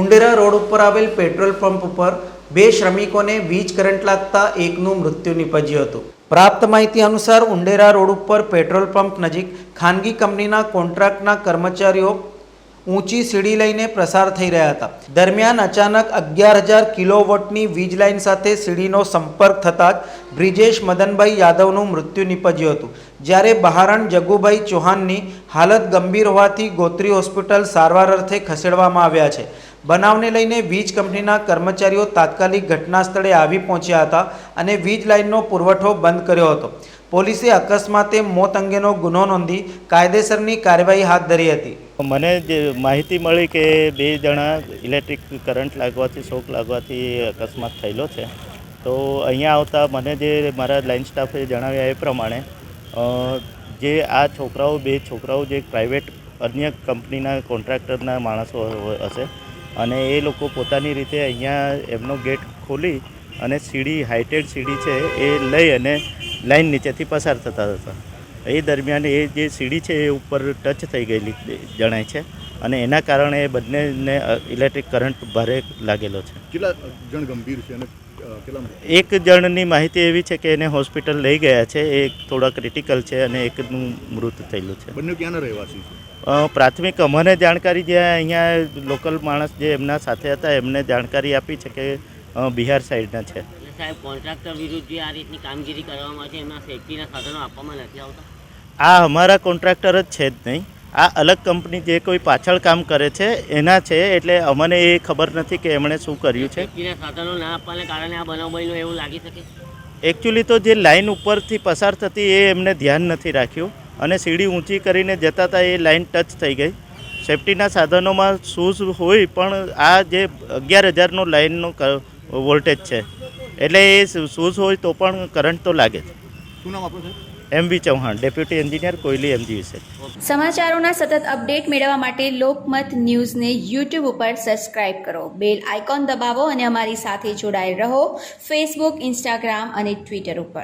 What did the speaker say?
Undera road ઉપર આવેલ petrol pump ઉપર બે શ્રમિકોને વીજ કરંટ લાગતા એકનું મૃત્યુ નીપજ્યું હતું. પ્રાપ્ત માહિતી અનુસાર ઉંડેરા રોડ ઉપર પેટ્રોલ પંપ નજીક ખાનગી કંપનીના કોન્ટ્રાક્ટના કર્મચારીઓ ઊંચી સીડી લઈને પ્રસાર થઈ રહ્યા હતા. દરમિયાન અચાનક અગિયાર હજાર કિલોવોટની વીજ લાઇન સાથે સીડીનો સંપર્ક થતાં જ બ્રિજેશ મદનભાઈ યાદવનું મૃત્યુ નીપજ્યું હતું. જ્યારે બહારણ જગુભાઈ ચૌહાણની હાલત ગંભીર હોવાથી ગોત્રી હોસ્પિટલ સારવાર અર્થે ખસેડવામાં આવ્યા છે. બનાવને લઈને વીજ કંપનીના કર્મચારીઓ તાત્કાલિક ઘટના સ્થળે આવી પહોંચ્યા હતા અને વીજ લાઇનનો પુરવઠો બંધ કર્યો હતો. પોલીસે અકસ્માતે મોત અંગેનો ગુનો નોંધી કાયદેસરની કાર્યવાહી હાથ ધરી હતી. મને જે માહિતી મળી કે બે જણા ઇલેક્ટ્રિક કરંટ લાગવાથી, શોક લાગવાથી અકસ્માત થયેલો છે. તો અહીંયા આવતા મને જે મારા લાઇન સ્ટાફે જણાવ્યા એ પ્રમાણે જે આ છોકરાઓ, બે છોકરાઓ જે પ્રાઇવેટ અન્ય કંપનીના કોન્ટ્રાક્ટરના માણસો હશે અને એ લોકો પોતાની રીતે અહીંયા એમનો ગેટ ખોલી અને સીડી, હાઇટેડ સીડી છે એ લઈ અને લાઇન નીચેથી પસાર થતા હતા. એ દરમિયાન એ જે સીડી છે એ ઉપર ટચ થઈ ગયેલી, જણાય છે. અને એના કારણે એ બંનેને ઇલેક્ટ્રિક કરંટ ભારે લાગેલો છે. કેટલા જણ ગંભીર છે અને? એક જણની માહિતી એવી છે કે એને હોસ્પિટલ લઈ ગયા છે. એ થોડા ક્રિટિકલ છે અને એકનું મૃત થયેલું છે. બંને ક્યાંના રહેવાસી છે? પ્રાથમિક અમને જાણકારી જે અહીંયા લોકલ માણસ જે એમના સાથે હતા એમને જાણકારી આપી છે કે બિહાર સાઈડના છે. સાહેબ કોન્ટ્રાક્ટર વિરુદ્ધ જે આ રીતની કામગીરી કરવામાં છે એમના સેફટીના સાધનો આપવામાં નથી આવતા? આ અમારા કોન્ટ્રાક્ટર જ છે જ નહીં. આ અલગ કંપની જે કોઈ પાછળ કામ કરે છે એના છે એટલે અમને એ ખબર નથી કે એમણે શું કર્યું છે. સાધનો ના આપવાને કારણે આ બનાવ બન્યો એવું લાગી શકે? એકચ્યુઅલી તો જે લાઇન ઉપરથી પસાર થતી એ એમને ધ્યાન નથી રાખ્યું અને સીડી ઊંચી કરીને જતા હતા એ લાઇન ટચ થઈ ગઈ. સેફટીના સાધનોમાં શૂઝ હોય પણ આ જે અગિયાર હજારનો લાઇનનો વોલ્ટેજ છે. એટલે એ શૂઝ હોય તો પણ કરંટ તો લાગે જ. શું નામ આપણું સાહેબ M B Chauhan, deputy engineer Koyali MGVC સમાચારોના સતત અપડેટ મેળવવા માટે લોકમત ન્યૂઝને યુટ્યુબ ઉપર સબસ્ક્રાઇબ કરો. બેલ આઇકોન દબાવો અને અમારી સાથે જોડાયેલ રહો ફેસબુક, ઇન્સ્ટાગ્રામ અને ટ્વિટર ઉપર.